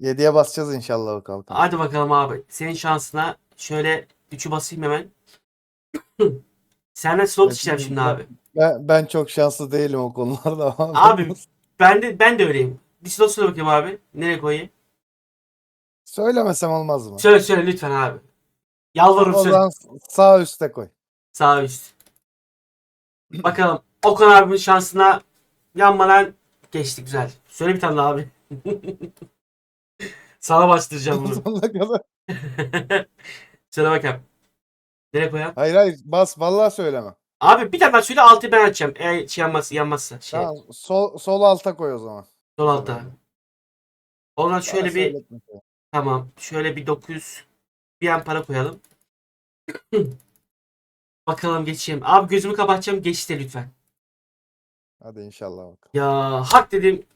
7'ye basacağız inşallah o kalkan. Hadi bakalım abi. Senin şansına şöyle 3'ü basayım hemen. Senden slot işlem şimdi abi. Ben, ben çok şanslı değilim o konularda. Abi ben de ben de öyleyim. Bir slot söyle bakayım abi. Nereye koyayım? Söylemesem olmaz mı? Söyle söyle lütfen abi. Yalvarırım O söyle. zaman sağ üstte koy. Sağ üst. Bakalım. Okan abimin şansına yanmadan geçti güzel. Söyle bir tane daha abi. Sana bastıracağım bunu. Sonuna kadar. söyle bakalım. Nereye koyalım? hayır hayır bas vallahi söyleme. Abi bir tane daha söyle altı ben açacağım. Eğer şey yanmazsa, yanmazsa. Şey, Tamam, sol, sol alta koy o zaman. sol alta. Ondan şöyle bir tamam. Şöyle bir 900 bir an para koyalım. Bakalım geçeyim. Abi gözümü kapatacağım. Geçti lütfen. Hadi inşallah bakalım. Ya hak dedim